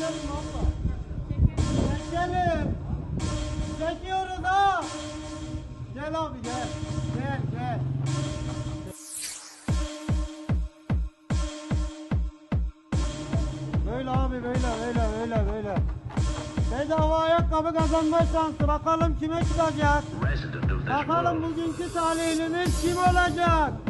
Çekerim abla. Çekerim. Çekiyoruz ha. Gel abi gel. Gel gel. Böyle abi böyle böyle böyle böyle. Bedava ayakkabı kazanma şansı. Bakalım kime çıkacak. Bakalım bugünkü talihimiz kim olacak?